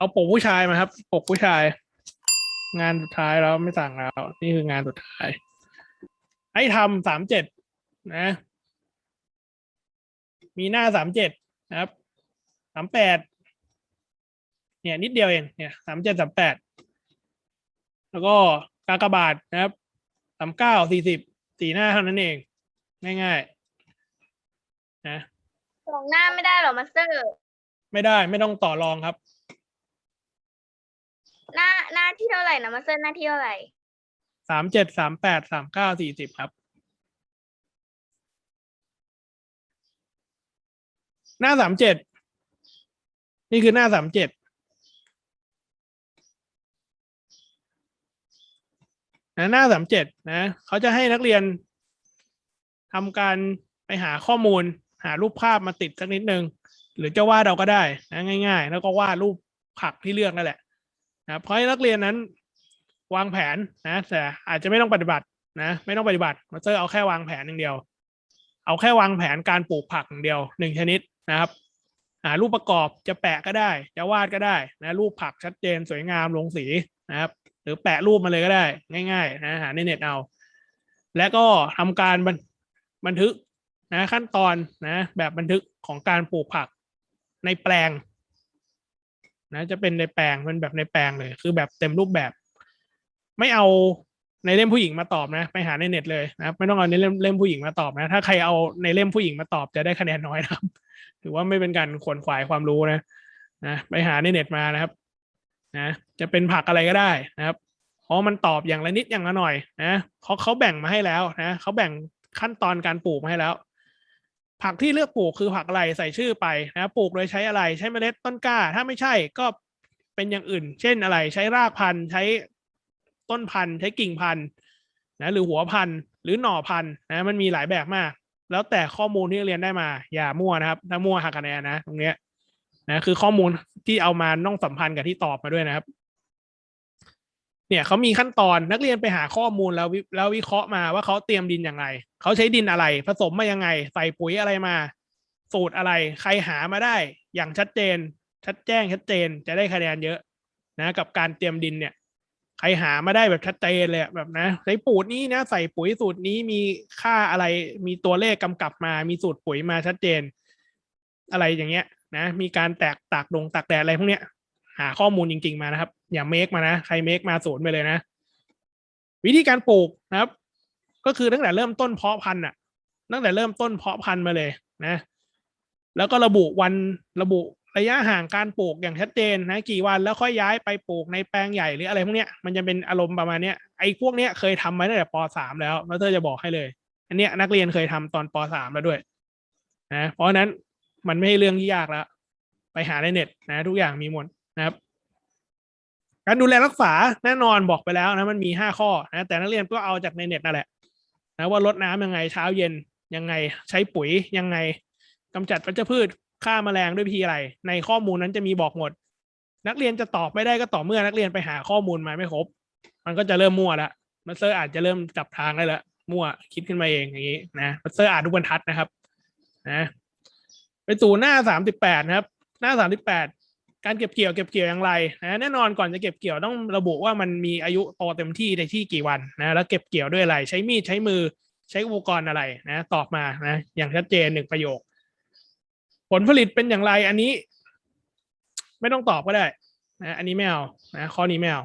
เอาปกผู้ชายมาครับปกผู้ชาย งานสุดท้ายแล้วไม่สั่งแล้วนี่คืองานสุดท้ายให้ทำสามเจ็ดนะ มีหน้าสามเจ็ดนะครับสามแปดเนี่ย นิดเดียวเองเนี่ยสามเจ็ดสามแปดแล้วก็กากบาทนะครับสามเก้าสี่สิบสี่หน้าเท่านั้นเอง ง่ายๆนะสองหน้าไม่ได้หรอมาสเตอร์ ไม่ได้ไม่ต้องต่อรองครับ หน้าที่เท่าไหร่นะมาสเตอร์หน้าที่เท่าไหร่สามเจ็ดสามแปดสามเก้าสี่สิบครับ หน้าสามเจ็ดนี่คือหน้าสามเจ็ดนะหน้าสามเจ็ดนะเขาจะให้นักเรียนทำการไปหาข้อมูล หารูปภาพมาติดสักนิดนึง หรือจะวาดเราก็ได้นะง่าย ๆ แล้วก็วาดรูปผักที่เลือกนั่นแหละ นะเพราะให้นักเรียนนั้นวางแผนนะแต่อาจจะไม่ต้องปฏิบัตินะไม่ต้องปฏิบัติมาเตอร์เอาแค่วางแผนอย่างเดียว เอาแค่วางแผนการปลูกผักอย่างเดียวหนึ่งชนิดนะครับหารูปประกอบจะแปะก็ได้ จะวาดก็ได้นะรูปผักชัดเจนสวยงามลงสีนะครับ หรือแปะรูปมาเลยก็ได้ ง่ายๆนะหาในเน็ตเอา และก็ทำการบันบันทึกนะขั้นตอนนะแบบบันทึกของการปลูกผักในแปลง นะจะเป็นในแปลงเป็นแบบในแปลงเลย คือแบบเต็มรูปแบบ ไม่เอาในเล่มผู้หญิงมาตอบนะ ไปหาในเน็ตเลยนะไม่ต้องเอาในเล่มเล่มผู้หญิงมาตอบนะ ถ้าใครเอาในเล่มผู้หญิงมาตอบจะได้คะแนนน้อยนะครับ ถือว่าไม่เป็นการขวนขวายความรู้นะนะไปหาในเน็ตมานะครับ นะ จะเป็นผักอะไรก็ได้นะครับเพราะมันตอบอย่างละนิดอย่างละหน่อยนะเขาเขาแบ่งมาให้แล้วนะเขาแบ่งขั้นตอนการปลูกมาให้แล้ว ผักที่เลือกปลูกคือผักอะไรใส่ชื่อไปนะปลูกโดยใช้อะไรใช้เมล็ดต้นกล้า ถ้าไม่ใช่ก็เป็นอย่างอื่น เช่นอะไรใช้รากพันธุ์ ใช้ต้นพันธุ์ ใช้กิ่งพันธุ์นะหรือหัวพันธุ์ หรือหน่อพันธุ์นะมันมีหลายแบบมาก แล้วแต่ข้อมูลที่เรียนได้มา อย่ามั่วนะครับถ้ามั่วหักคะแนนนะ ตรงเนี้ยนะคือข้อมูลที่เอามาต้องสัมพันธ์กับที่ตอบมาด้วยนะครับ เนี่ยเขามีขั้นตอนนักเรียนไปหาข้อมูลแล้ววิแล้ววิเคราะห์มาว่าเขาเตรียมดินอย่างไรเขาใช้ดินอะไร ผสมมายังไง ใส่ปุ๋ยอะไรมา สูตรอะไร ใครหามาได้อย่างชัดเจน ชัดแจ้งชัดเจนจะได้คะแนนเยอะนะ กับการเตรียมดินเนี่ย ใครหามาได้แบบชัดเจนเลยแบบนะใส่ปุ๋ยนี้นะใส่ปุ๋ยสูตรนี้มีค่าอะไร มีตัวเลขกำกับมา มีสูตรปุ๋ยมาชัดเจน อะไรอย่างเงี้ยนะ มีการแตกตากดงตากแดดอะไรพวกเนี้ย หาข้อมูลจริง ๆมานะครับ อย่าเมคมานะ ใครเมคมาศูนย์ไปเลยนะ วิธีการปลูกนะครับ ก็คือตั้งแต่เริ่มต้นเพาะพันธุ์อะ ตั้งแต่เริ่มต้นเพาะพันธุ์มาเลยนะ แล้วก็ระบุวันระบุระยะห่างการปลูกอย่างชัดเจนนะกี่วันแล้วค่อยย้ายไปปลูกในแปลงใหญ่หรืออะไรพวกเนี้ยมันจะเป็นอารมณ์ประมาณเนี้ยไอ้พวกเนี้ยเคยทำมาตั้งแต่ปสามแล้วแล้วเธอจะบอกให้เลย อันเนี้ยนักเรียนเคยทำตอนปสามแล้วด้วยนะเพราะฉะนั้นมันไม่ใช่เรื่องที่ยากแล้ว ไปหาในเน็ตนะ ทุกอย่างมีหมดนะครับ การดูแลรักษาแน่นอนบอกไปแล้วนะมันมีห้าข้อนะแต่นักเรียนก็เอาจากในเน็ตนั่นแหละนะว่าลดน้ำยังไงเช้าเย็นยังไงใช้ปุ๋ยยังไงกำจัดวัชพืชฆ่าแมลงด้วยวิธีอะไร ในข้อมูลนั้นจะมีบอกหมด นักเรียนจะตอบไม่ได้ก็ต่อเมื่อนักเรียนไปหาข้อมูลมาไม่ครบ มันก็จะเริ่มมั่วละมัสเตอร์อาจจะเริ่มจับทางได้ละมั่วคิดขึ้นมาเองอย่างนี้นะมัสเตอร์อ่านทุกบรรทัดนะครับนะไปสู่หน้าสามสิบแปดนะครับ หน้าสามสิบแปด การเก็บเกี่ยวเก็บเกี่ยวอย่างไรนะแน่นอนก่อนจะเก็บเกี่ยวต้องระบุว่ามันมีอายุโตเต็มที่ในที่กี่วันนะแล้วเก็บเกี่ยวด้วยอะไร ใช้มีดใช้มือใช้อุปกรณ์อะไรนะตอบมานะอย่างชัดเจนหนึ่งประโยค ผลผลิตเป็นอย่างไรอันนี้ ไม่ต้องตอบก็ได้นะอันนี้ไม่เอานะข้อนี้ไม่เอา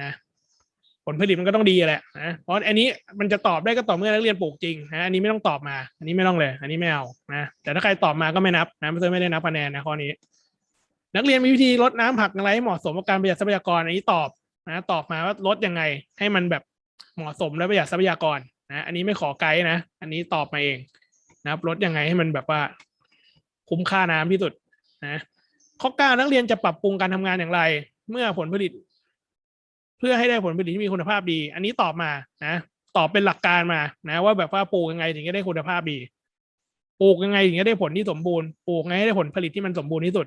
นะผลผลิตมันก็ต้องดีแหละนะเพราะอันนี้มันจะตอบได้ก็ต่อเมื่อนักเรียนปลูกจริงนะอันนี้ไม่ต้องตอบมา อันนี้ไม่ต้องเลย อันนี้ไม่เอานะแต่ถ้าใครตอบมาก็ไม่นับนะไม่ไม่ได้นับคะแนนนะข้อนี้ นักเรียนมีวิธีลดน้ำผักอะไรให้เหมาะสมกับการประหยัดทรัพยากรอันนี้ตอบนะตอบมาว่าลดยังไง ให้มันแบบเหมาะสมและประหยัดทรัพยากรนะอันนี้ไม่ขอไกด์นะ อันนี้ตอบมาเองนะครับลดยังไงให้มันแบบว่า คุ้มค่าน้ำที่สุดนะข้อเก้านักเรียนจะปรับปรุงการทำงานอย่างไร เมื่อผลผลิต เพื่อให้ได้ผลผลิตที่มีคุณภาพดี อันนี้ตอบมานะตอบเป็นหลักการมานะว่าแบบว่าปลูกยังไงถึงจะได้คุณภาพดีปลูกยังไงถึงจะได้ผลที่สมบูรณ์ปลูกยังไงให้ได้ผลผลิตที่มันสมบูรณ์ที่สุด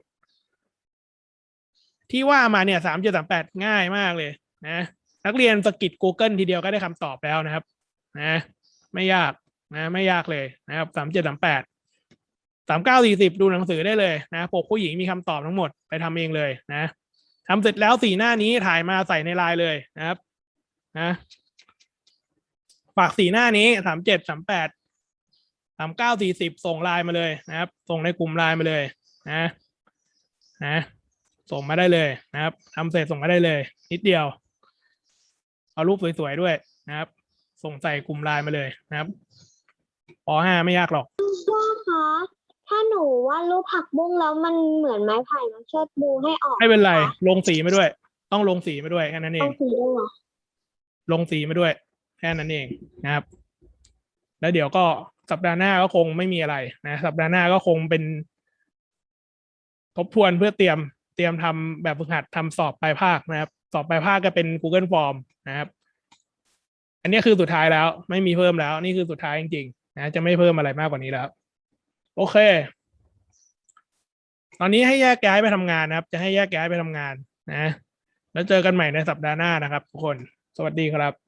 ที่ว่ามาเนี่ยสามเจ็ดสามแปดง่ายมากเลยนะนักเรียนสกิด Google ทีเดียวก็ได้คำตอบแล้วนะครับนะไม่ยากนะไม่ยากเลยนะครับสามเจ็ดสามแปดสามเก้าสี่สิบดูหนังสือได้เลยนะปกผู้หญิงมีคำตอบทั้งหมดไปทำเองเลยนะทำเสร็จแล้วสีหน้านี้ถ่ายมาใส่ในไลน์เลยนะครับนะฝากสีหน้านี้สามเจ็ดสามแปดสามเก้าสี่สิบส่งไลน์มาเลยนะครับ ส่งในกลุ่มไลน์มาเลยนะนะ ส่งมาได้เลยนะครับทำเสร็จส่งมาได้เลย นิดเดียว เอารูปสวยๆด้วยนะครับ ส่งใส่กลุ่มไลน์มาเลยนะครับปห้าไม่ยากหรอกพ่อคะถ้าหนูวาดรูปผักบุ้งแล้วมันเหมือนไม้ไผ่มันช่วยดูให้ออกไม่เป็นไร ลงสีมาด้วย ต้องลงสีมาด้วยแค่นั้นเอเอาง สีด้วยเหรอลงสีมาด้วยแค่นั้นเองนะครับ แล้วเดี๋ยวก็สัปดาห์หน้าก็คงไม่มีอะไรนะ สัปดาห์หน้าก็คงเป็น ทบทวนเพื่อเตรียม เตรียมทำแบบฝึกหัดทำสอบปลายภาคนะครับ สอบปลายภาคก็เป็น Google Form นะครับ อันนี้คือสุดท้ายแล้ว ไม่มีเพิ่มแล้ว นี่คือสุดท้ายจริงๆนะจะไม่เพิ่มอะไรมากกว่านี้แล้ว โอเค ตอนนี้ให้แยกย้ายไปทำงานนะครับ จะให้แยกย้ายไปทำงานนะ แล้วเจอกันใหม่ในสัปดาห์หน้านะครับทุกคน สวัสดีครับ